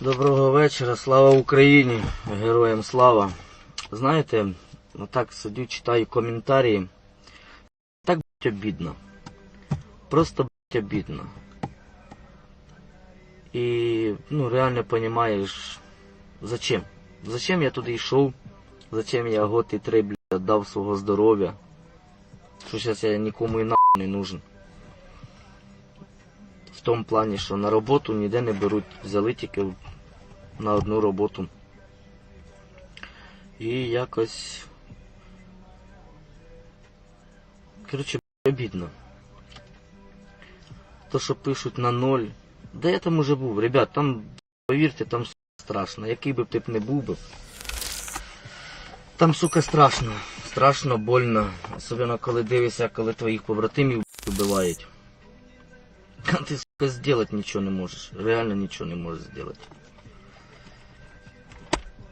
Доброго вечора, слава Україні, героям слава. Знаєте, отак сидю, читаю коментарі. Так блять обідно. Просто блять обідно. І ну реально розумієш, зачем? Зачем я туди йшов? Зачем я год і три блядь, дав свого здоров'я? Що зараз я нікому і нахуй не нужен. Тому плані, що на роботу ніде не беруть, взяли тільки на одну роботу. І якось. Коротше, обідно. То, що пишуть на ноль. Де я там уже був? Ребят, там, повірте, там страшно. Який би ти б не був би. Там, сука, страшно. Страшно, больно. Особливо, коли дивишся, коли твоїх побратимів вбивають. Ти, сука, сделать нічого не можеш. Реально нічого не можеш зробити.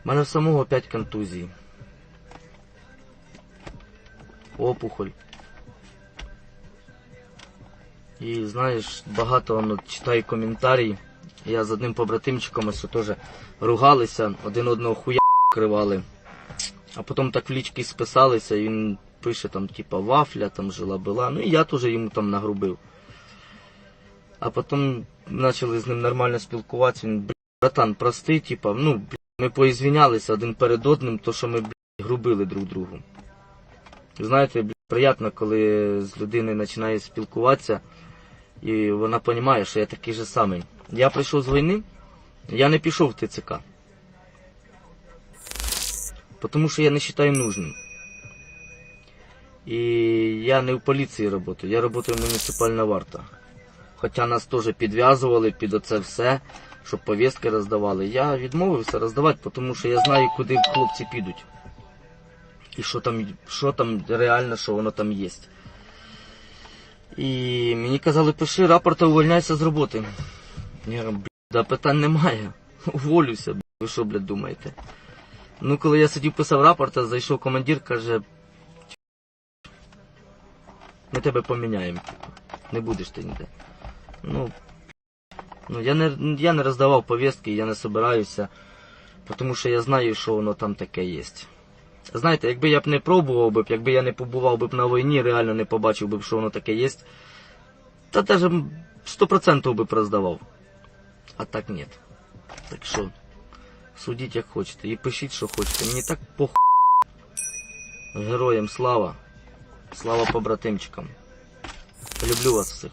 У мене в самого 5 контузій. Опухоль. І знаєш, багато воно читаю коментарі. Я з одним побратимчиком ось теж ругалися, один одного хуя кривали. А потім так в лічки списалися, і він пише там, типа, вафля там жила була. Ну і я теж йому там нагрубив. А потім почали з ним нормально спілкуватися. Він, блін, братан, прости, типа, ну, блін, ми поізвінялися один перед одним, то що ми блін, грубили друг другу. Знаєте, блін, приємно, коли з людиною починає спілкуватися, і вона розуміє, що я такий же самий. Я прийшов з війни, я не пішов в ТЦК. Тому що я не вважаю нужним. І я не в поліції працюю, я працюю в муніципальна варта. Хоча нас теж підв'язували під оце все, щоб повістки роздавали. Я відмовився роздавати, тому що я знаю, куди хлопці підуть. І що там, що там реально, що воно там є. І мені казали, пиши рапорт, а увольняйся з роботи. Я блядь, да питань немає. Уволюся, ви що, блядь, думаєте? Ну, коли я сидів писав рапорт, зайшов командир, каже, ми тебе поміняємо, типу. Не будеш ти ніде. Ну, ну я не, я не роздавав повістки, я не собираюся, тому що я знаю, що воно там таке є. Знаєте, якби я б не пробував би, якби я не побував би на війні, реально не побачив би, що воно таке є, та навіть 100% би б роздавав. А так ні. Так що, судіть як хочете і пишіть, що хочете. Мені так похуй. Героям слава. Слава побратимчикам. Люблю вас всіх.